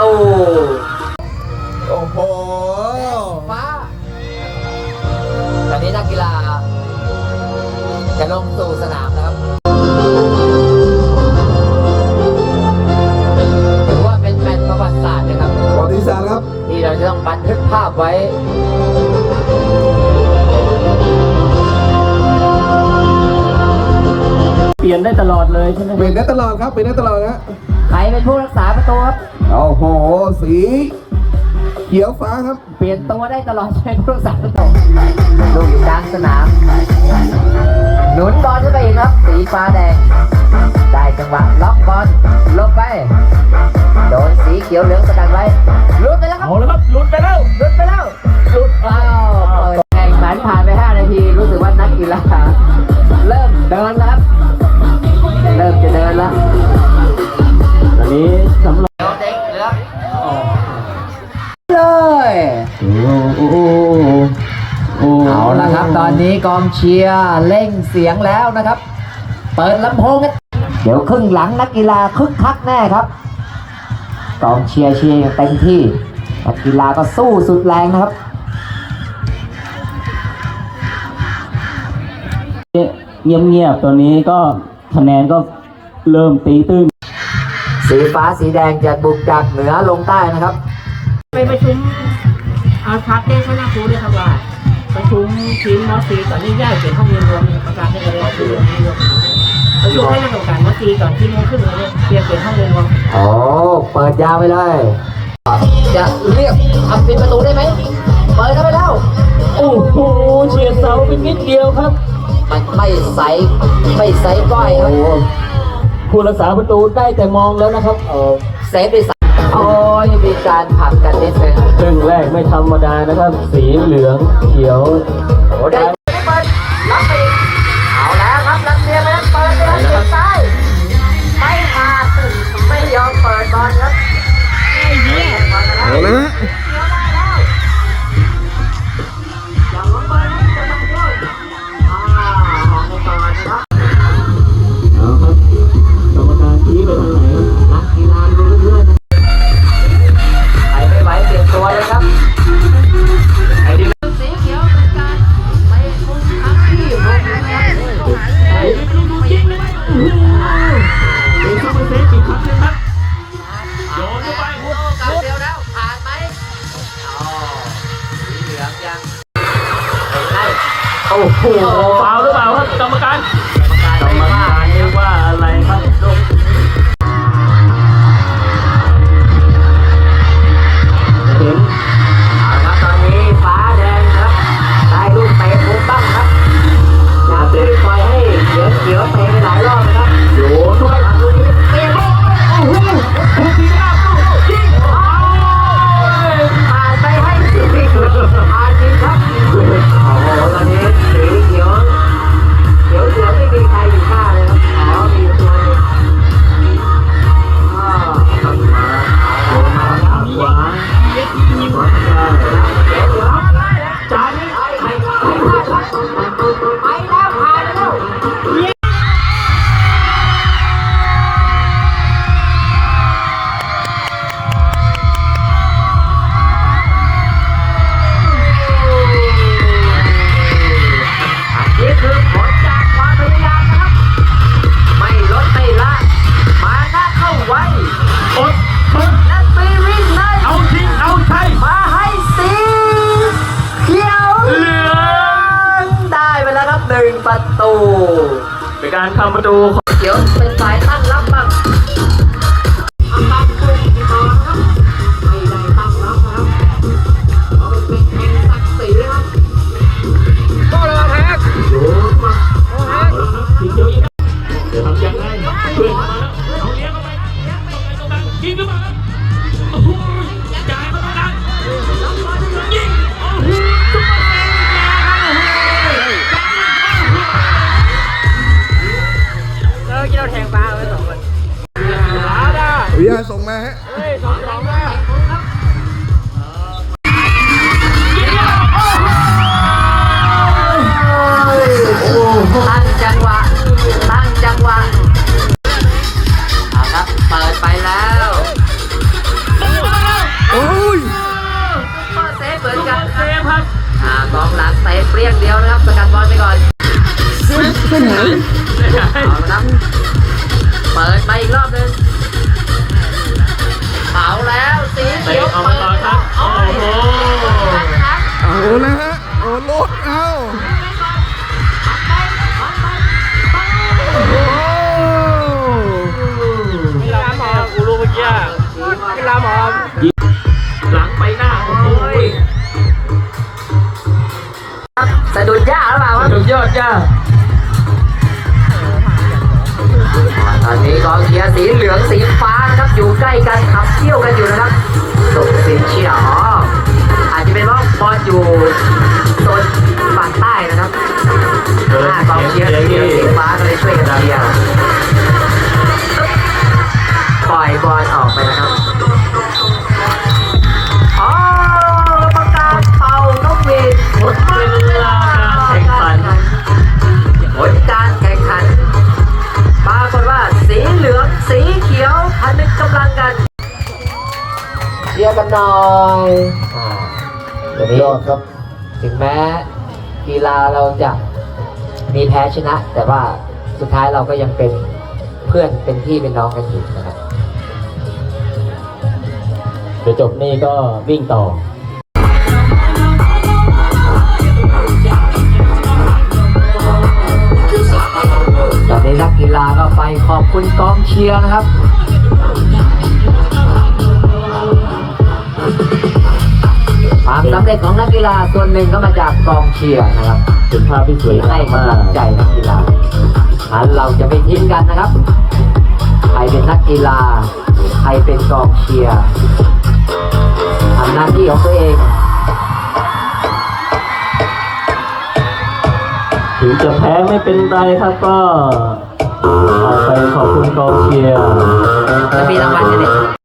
ตโอ้โหฟ้าตอนนี้นักกีฬา จะลงสู่สนามแล้วถือว่าเป็นแมตช์ประวัติศาสตร์นะครับประวัติศาสตร์ครับ ที่เราจะต้องบันทึกภาพไว้เปลี่ยนได้ตลอดเลยใช่ไหมเปลี่ยนได้ตลอดครับเปลี่ยนได้ตลอดนะใครเป็นผู้รักษาประตูครับ เอา โห สี เขียวฟ้าครับ เปลี่ยนตัวได้ตลอดใช่ผู้รักษาประตูลูกอยู่กลางสนาม หนุนบอลขึ้นไปอีกครับ สีฟ้าแดง ได้จังหวะล็อกบอลลงไป โดนสีเขียวเหลืองสกัดไว้หลุดไปแล้วครับ เอาแล้วครับ อนนี้กองเชียร์เร่งเสียงแล้วนะครับ เปิดลำโพงกันเดี๋ยวครึ่งหลังนักกีฬาคึกคักแน่ครับกองเชียร์เชียร์อย่างเต็มที่นักกีฬาก็สู้สุดแรงนะครับเงียบๆตอนนี้ก็คะแนนก็เริ่มตีตื้นสีฟ้าสีแดงจะบุกจากเหนือลงใต้นะครับ ไปประชุมอาพักแจ้งคณะครูเลยครับว่า ประชุมทีมมอสีก่อนที่ย่าเขียนข้อมูลรวมประกาศให้กันเลยคือประชุมให้นักกรรมการมอสีก่อนที่โมงครึ่งเลยเตรียมเขียนข้อมูลรวมโอ้เปิดยาวไปเลยจะเรียกทำปิดประตูได้ไหมเปิดเข้าไปแล้วโอ้โหเฉียดเสาไปนิดเดียวครับมันไม่ใสไม่ใสก้อยครับผู้รักษาประตูได้แต่มองแล้วนะครับโอ้เซฟไป ใสโอ้ยมีการผลักกันนิดนึงครึ่งแรกไม่ธรรมดานะครับ สีเหลืองเขียวโอ้ได้ไม่เปิดรับไป ประตู เป็นการทำประตูของเขียวเป็นสายตั้งรับบ้างตั้ง มาฮะตั้งจังหวะ ตั้งจังหวะเอาครับ เปิดไปแล้วโอ้ยซุปเปอเซฟเหมือนกันเซฟครับอ่ากองหลังเตะเปรี้ยงเดียวนะครับสกัดบอลไปก่อนเอาละครับ เปิดไปอีกรอบหนึง ตะเอามาต่อครับ โอ้โหเอาแล้วฮะ โอ้โลดเอากีฬาหมอหลังไปหน้า โอ้โหสะดุดย่าหรือเปล่าสะดุดยอดย่าตอนนี้กองเชียร์สีเหลืองสีฟ้าครับอยู่ใกล้กันขับเที่ยวกันอยู่นะครับ ส่งสิ หน่อยอ่าเดี๋ยวนี้ยอดครับ ถึงแม้กีฬาเราจะมีแพ้ชนะ แต่ว่าสุดท้ายเราก็ยังเป็นเพื่อนเป็นพี่เป็นน้องกันอยู่นะครับเดี๋ยวจบนี่ก็วิ่งต่อตอนนี้นักกีฬาก็ไปขอบคุณกองเชียร์นะครับ ร็จของนักกีฬาส่วนหนึ่งก็มาจากกองเชียร์นะครับเป็นภาพที่สวยให้งามกำมาลักงใจนักกีฬาอันเราจะไม่ทิ้งกันนะครับ ใครเป็นนักกีฬา ใครเป็นกองเชียร์ทำหน้าที่ของตัวเองถึงจะแพ้ไม่เป็นไรครับก็ออกไปขอบคุณกองเชียร์จะมีรางวัลกันเด็ก